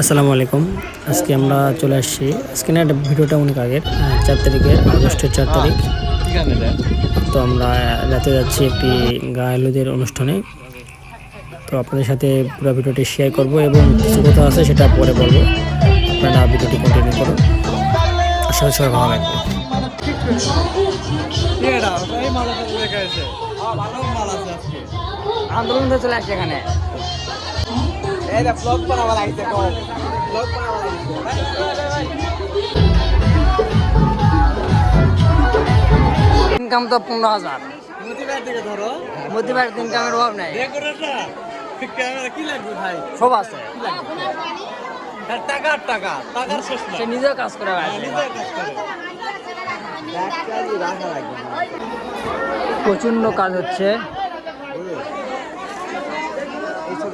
আসসালামু আলাইকুম। আজকে আমরা চলে আসছি। আজকে না এটা ভিডিওটা অনেক আগের চার তারিখের, আগস্টের চার তারিখ। তো আমরা রাতে যাচ্ছি একটি গায়েলুদের অনুষ্ঠানে। তো আপনাদের সাথে পুরো ভিডিওটি শেয়ার করব এবং কিছু কথা আছে সেটা পরে বলব। আপনারা ভিডিওটি কন্টিনিউ করুন। আশা সবাই ভালো লাগবে আন্দোলন চলে আসছে এখানে। ইনকাম তো পনেরো হাজার। মতিবার ইনকামের অভাব নাই। সব আছে। টাকার টাকা টাকার শেষ সে নিজেও কাজ করে প্রচণ্ড কাজ হচ্ছে।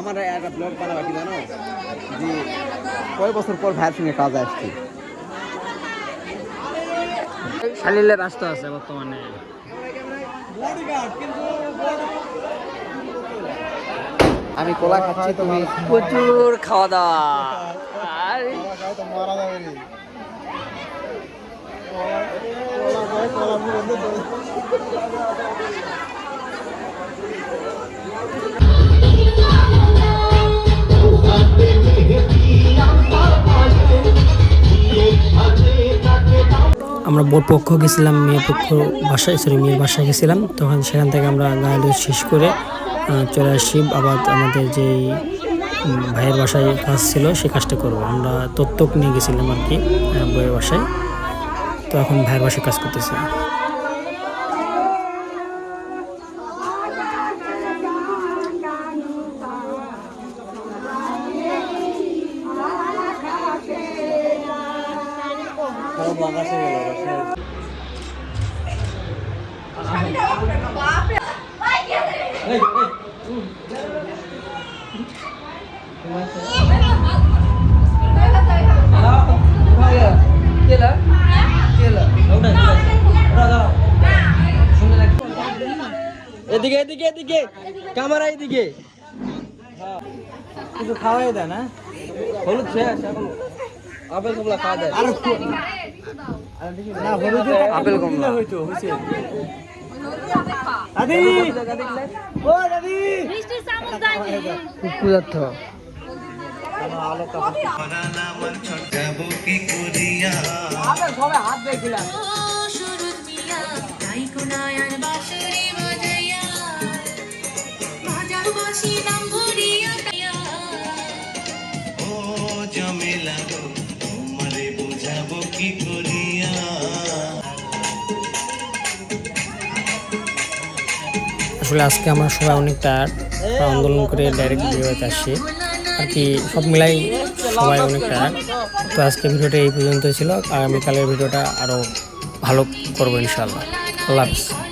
আমার একটা ব্লগ বানাবা কি জানো? যে কয় বছর পর ভাইয়ের সঙ্গে কাজ আসছি? শালিলে ব্যস্ত আছে বর্তমানে। আমি কলা খাচ্ছি তুমি প্রচুর খাওয়া দাওয়া। আর। বোর পক্ষ গেছিলাম, মেয়ের পক্ষ বাসায় সরি মেয়ের বাসায় গেছিলাম। তখন সেখান থেকে আমরা গায়ে শেষ করে চলে আসি। আবার আমাদের যেই ভাইয়ের বাসায় কাজ ছিল সেই কাজটা করব। আমরা তত্ত্বক নিয়ে গেছিলাম আর কি বইয়ের বাসায়। তো এখন ভাইয়ের বাসায় কাজ করতেছি। এদিকে এদিকে এদিকে। ক্যামেরা এদিকে। কিছু খাওয়াই দেয় না? হলুদ শেষ এখন আপেল কমলা খাওয়া দেয়। আপেল কমলা। হইতো হইছে। দাদি ও দাদি সবাই হাত বাজার বাঁশি নাম আসলে আজকে আমরা সবাই অনেকটা আন্দোলন করে ডাইরেক্ট ভিডিওতে আসছি। আর কি, সব মিলাই সবাই অনেকটা। তো আজকে ভিডিওটা এই পর্যন্ত ছিল। আগামীকালের ভিডিওটা আরও ভালো করব ইনশাল্লাহ আল্লাহ হাফিজ।